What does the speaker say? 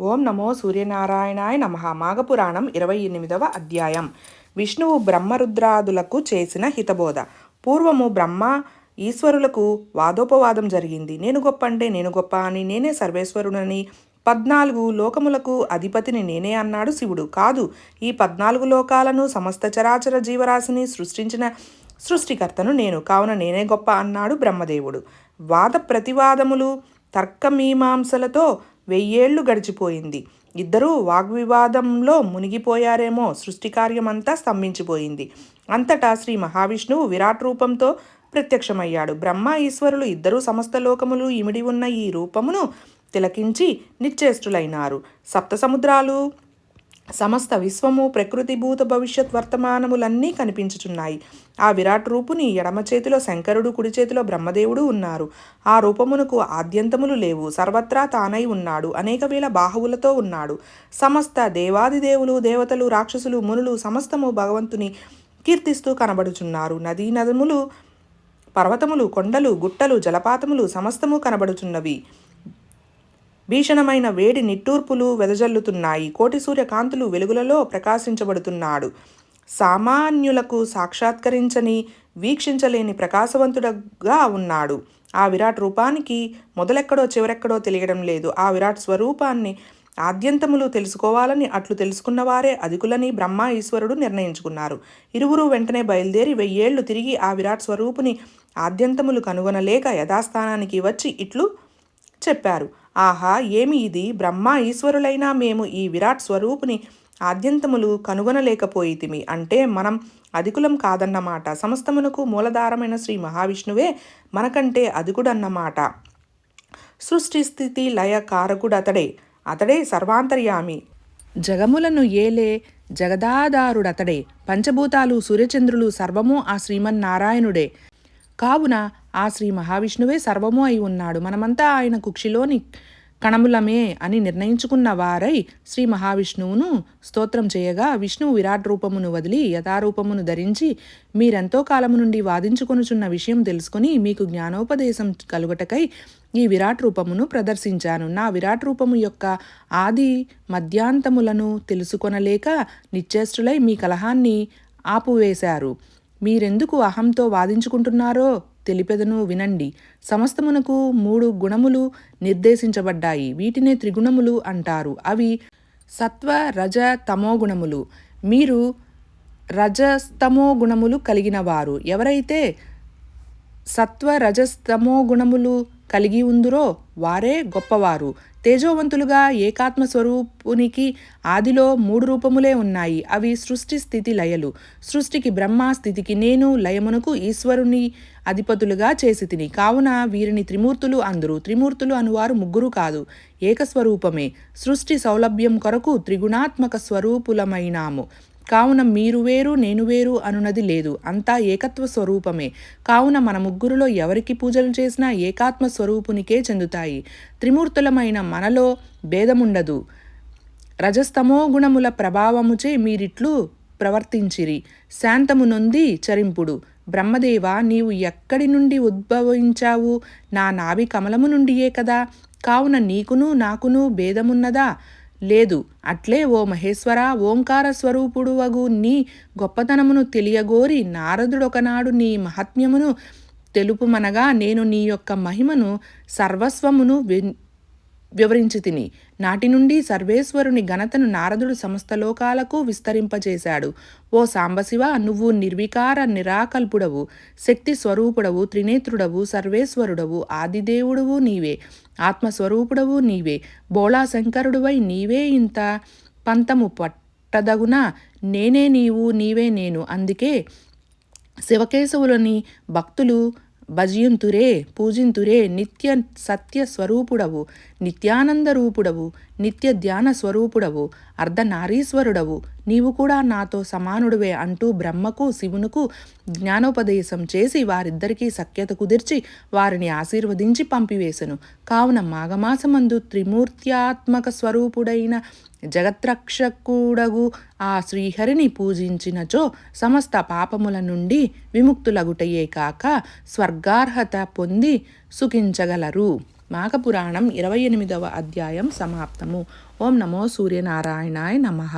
ఓం నమో సూర్యనారాయణాయ నమ. మాఘపురాణం ఇరవై ఎనిమిదవ అధ్యాయం. విష్ణువు బ్రహ్మరుద్రాదులకు చేసిన హితబోధ. పూర్వము బ్రహ్మ ఈశ్వరులకు వాదోపవాదం జరిగింది. నేను గొప్ప అంటే నేను గొప్ప అని నేనే సర్వేశ్వరుడని పద్నాలుగు లోకములకు అధిపతిని నేనే అన్నాడు శివుడు. కాదు ఈ పద్నాలుగు లోకాలను సమస్త చరాచర జీవరాశిని సృష్టించిన సృష్టికర్తను నేను. కావున నేనే గొప్ప అన్నాడు బ్రహ్మదేవుడు. వాద ప్రతివాదములు తర్కమీమాంసలతో వెయ్యేళ్ళు గడిచిపోయింది. ఇద్దరూ వాగ్వివాదంలో మునిగిపోయారేమో సృష్టి కార్యమంతా స్తంభించిపోయింది. అంతటా శ్రీ మహావిష్ణువు విరాట్ రూపంతో ప్రత్యక్షమయ్యాడు. బ్రహ్మ ఈశ్వరులు ఇద్దరూ సమస్త లోకములు ఇమిడి ఉన్న ఈ రూపమును తిలకించి నిశ్చేష్టులైనారు. సప్త సముద్రాలు సమస్త విశ్వము ప్రకృతి భూత భవిష్యత్ వర్తమానములన్నీ కనిపించుచున్నాయి. ఆ విరాట్ రూపుని ఎడమ చేతిలో శంకరుడు కుడి చేతిలో బ్రహ్మదేవుడు ఉన్నారు. ఆ రూపమునకు ఆద్యంతములు లేవు. సర్వత్రా తానై ఉన్నాడు. అనేక వేల బాహువులతో ఉన్నాడు. సమస్త దేవాదిదేవులు దేవతలు రాక్షసులు మునులు సమస్తము భగవంతుని కీర్తిస్తూ కనబడుచున్నారు. నదీ నదములు పర్వతములు కొండలు గుట్టలు జలపాతములు సమస్తము కనబడుచున్నవి. భీషణమైన వేడి నిట్టూర్పులు వెదజల్లుతున్నాయి. కోటి సూర్యకాంతులు వెలుగులలో ప్రకాశించబడుతున్నాడు. సామాన్యులకు సాక్షాత్కరించని వీక్షించలేని ప్రకాశవంతుడగా ఉన్నాడు. ఆ విరాట్ రూపానికి మొదలెక్కడో చివరెక్కడో తెలియడం లేదు. ఆ విరాట్ స్వరూపాన్ని ఆద్యంతములు తెలుసుకోవాలని అట్లు తెలుసుకున్నవారే అధికులని బ్రహ్మ ఈశ్వరుడు నిర్ణయించుకున్నారు. ఇరువురు వెంటనే బయలుదేరి వెయ్యేళ్ళు తిరిగి ఆ విరాట్ స్వరూపుని ఆద్యంతములు కనుగొనలేక యథాస్థానానికి వచ్చి ఇట్లు చెప్పారు. ఆహా ఏమి ఇది? బ్రహ్మ ఈశ్వరులైనా మేము ఈ విరాట్ స్వరూపుని ఆద్యంతములు కనుగొనలేకపోయితిమి. అంటే మనం అధికులం కాదన్నమాట. సమస్తమునకు మూలధారమైన శ్రీ మహావిష్ణువే మనకంటే అధికుడన్నమాట. సృష్టి స్థితి లయ కారకుడతడే అతడే. సర్వాంతర్యామి. జగములను ఏలే జగదాదారుడతడే పంచభూతాలు సూర్యచంద్రులు సర్వము ఆ శ్రీమన్నారాయణుడే. కావున ఆ శ్రీ మహావిష్ణువే సర్వము అయి ఉన్నాడు. మనమంతా ఆయన కుక్షిలోని కణములమే అని నిర్ణయించుకున్న వారై శ్రీ మహావిష్ణువును స్తోత్రం చేయగా విష్ణువు విరాట్ రూపమును వదిలి యథారూపమును ధరించి మీరెంతో కాలము నుండి వాదించుకొనుచున్న విషయం తెలుసుకుని మీకు జ్ఞానోపదేశం కలుగటకై ఈ విరాట్ రూపమును ప్రదర్శించాను. నా విరాట్ రూపము యొక్క ఆది మధ్యాంతములను తెలుసుకొనలేక నిశ్చేష్టులై మీ కలహాన్ని ఆపువేశారు. మీరెందుకు అహంతో వాదించుకుంటున్నారో తెలిపెదను వినండి. సమస్తమునకు మూడు గుణములు నిర్దేశించబడ్డాయి. వీటినే త్రిగుణములు అంటారు. అవి సత్వ రజ తమో గుణములు. మీరు రజస్తమో గుణములు కలిగిన వారు. ఎవరైతే సత్వ రజస్తమో గుణములు కలిగి ఉందురో వారే గొప్పవారు. తేజోవంతులుగా ఏకాత్మ స్వరూపునికి ఆదిలో మూడు రూపములే ఉన్నాయి. అవి సృష్టి స్థితి లయలు. సృష్టికి బ్రహ్మ స్థితికి నేను లయమునకు ఈశ్వరుని అధిపతులుగా చేసి తిని కావున వీరిని త్రిమూర్తులు అందరు. త్రిమూర్తులు అనువారు ముగ్గురు కాదు. ఏకస్వరూపమే. సృష్టి సౌలభ్యం కొరకు త్రిగుణాత్మక స్వరూపులమైనాము. కావున మీరు వేరు నేను వేరు అనునది లేదు. అంతా ఏకత్వ స్వరూపమే. కావున మన ముగ్గురులో ఎవరికి పూజలు చేసినా ఏకాత్మ స్వరూపునికే చెందుతాయి. త్రిమూర్తులమైన మనలో భేదముండదు. రజస్తమో గుణముల ప్రభావముచే మీరిట్లు ప్రవర్తించిరి. శాంతము నొంది చరింపుడు. బ్రహ్మదేవ నీవు ఎక్కడి నుండి ఉద్భవించావు? నా నాభి కమలము నుండియే కదా. కావున నీకును నాకును భేదమున్నదా? లేదు అట్లే ఓ మహేశ్వర ఓంకార స్వరూపుడు వగు నీ గొప్పతనమును తెలియగోరి నారదుడొకనాడు నీ మహాత్మ్యమును తెలుపుమనగా నేను నీ యొక్క మహిమను సర్వస్వమును వివరించి తిని. నాటి నుండి సర్వేశ్వరుని ఘనతను నారదుడు సమస్త లోకాలకు విస్తరింపజేశాడు. ఓ సాంబశివ నువ్వు నిర్వికార నిరాకల్పుడవు శక్తి స్వరూపుడవు త్రినేత్రుడవు సర్వేశ్వరుడవు ఆదిదేవుడవు నీవే ఆత్మస్వరూపుడవు నీవే బోళాశంకరుడువై నీవే ఇంత పంతము పట్టదగున నేనే నీవు నీవే నేను అందుకే శివకేశవులని భక్తులు భజయంతురే పూజింతురే నిత్య సత్య స్వరూపుడవు నిత్యానంద రూపుడవు నిత్య ధ్యాన స్వరూపుడవు అర్ధనారీశ్వరుడవు నీవు కూడా నాతో సమానుడివే అంటూ బ్రహ్మకు శివునుకు జ్ఞానోపదేశం చేసి వారిద్దరికీ సఖ్యత కుదిర్చి వారిని ఆశీర్వదించి పంపివేశను కావున మాఘమాసమందు త్రిమూర్త్యాత్మక స్వరూపుడైన జగత్రక్షకుడగు ఆ శ్రీహరిని పూజించినచో సమస్త పాపముల నుండి విముక్తులగుటయే కాక స్వర్గార్హత పొంది సుఖించగలరు. మాఘపురాణం ఇరవై ఎనిమిదవ అధ్యాయం సమాప్తము. ఓం నమో సూర్యనారాయణాయ నమః.